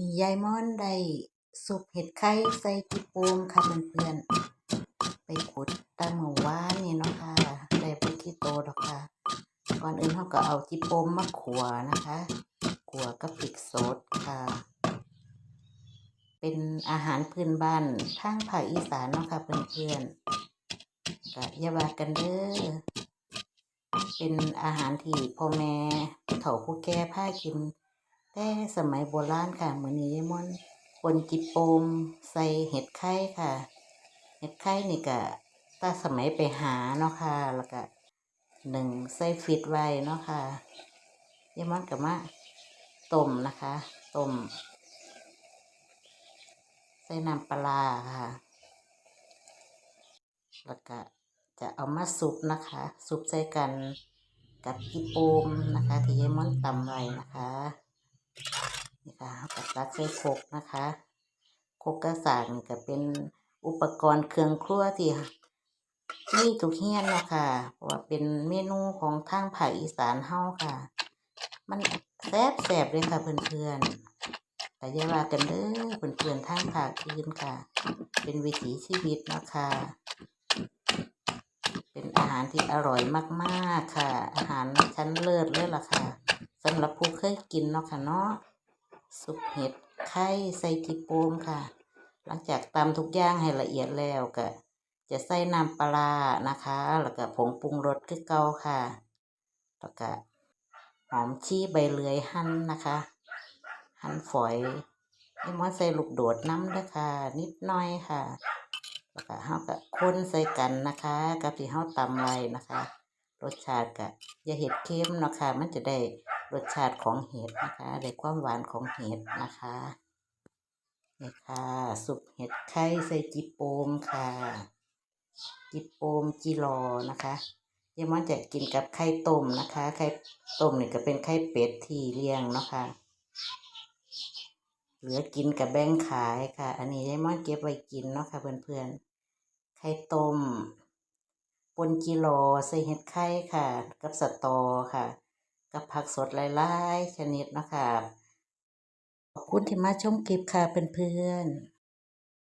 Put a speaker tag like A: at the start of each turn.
A: นี่ยายม่อนได้ซุปเห็ดไข่ใส่จิโปมค่ะเพื่อนๆ ไปขุดตามเมื่อวานนี่เนาะค่ะ ได้บ่กี่โตดอกค่ะ ก่อนอื่นเราก็เอาจิโปมมาขัวนะคะ ขัวกับพริกสดค่ะ เป็นอาหารพื้นบ้านทางภาคอีสานเนาะค่ะเพื่อนๆก็อย่าว่ากันเด้อ เป็นอาหารที่พ่อแม่เฒ่าผู้แก่พากิน แต่สมัยโบราณค่ะเหมือนี้ยม่อนปนจิโปมใส่เห็ดไข่ค่ะ เห็ดไข่นี่ก็ตาสมัยไปหาเนาะค่ะ แล้วก็หนึ่งใส่ฟิตไว้เนาะค่ะยามอนก็มาต้มนะคะต้มใส่น้ำปลาค่ะ แล้วก็จะเอามาซุปนะคะซุปใส่กันกับจิโปมนะคะ ที่ยายมอนตำไว้นะคะ นี่ค่ะเอากตักใส่โคกนะคะโคกกระสากนี่ก็เป็นอุปกรณ์เครื่องครัวที่นี่ทุกเฮียนเนาะค่ะเพราะว่าเป็นเมนูของทางภาคอีสานเฮาค่ะ มันแซ่บแซ่บเลยค่ะเพื่อนๆแต่อย่าว่ากันเด้อเพื่อนๆทางภาคอื่นค่ะ เป็นวิถีชีวิตเนาะค่ะเป็นอาหารที่อร่อยมากๆค่ะ อาหารชั้นเลิศเลยล่ะค่ะ สำหรับผู้เคยกินเนาะค่ะเนาะซุปเห็ดไข่ใส่จิโปมค่ะ หลังจากตำทุกอย่างให้ละเอียดแล้วก็จะใส่น้ำปลานะคะ แล้วก็ผงปรุงรสคือเก่าค่ะ แล้วก็หอมชี้ใบเลื่อยหั่นนะคะ หั่นฝอยให้มอนใส่ลูกโดดน้ำด้วยค่ะ นิดหน่อยค่ะ แล้วก็เฮาก็คนใส่กันนะคะ กับที่เฮาตำไว้นะคะ รสชาติก็อย่าเห็ดเค็มเนาะค่ะ มันจะได้ รสชาติของเห็ดนะคะได้ความหวานของเห็ดนะคะนี่ค่ะสุปเห็ดไข่ใส่จิโปมค่ะ จิโปมจิรอนะคะยายมอนจะกินกับไข่ต้มนะคะ ไข่ต้มนี่ก็เป็นไข่เป็ดที่เลี้ยงเนาะค่ะเหลือกินกับแบ่งขายค่ะ อันนี้ยายมอนเก็บไว้กินเนาะค่ะเพื่อนๆ ไข่ต้มปนจิโรใส่เห็ดไข่ค่ะ กับสตอค่ะ กับผักสดหลายๆ ชนิดนะคะขอบคุณที่มาชมคลิปค่ะเพื่อนๆ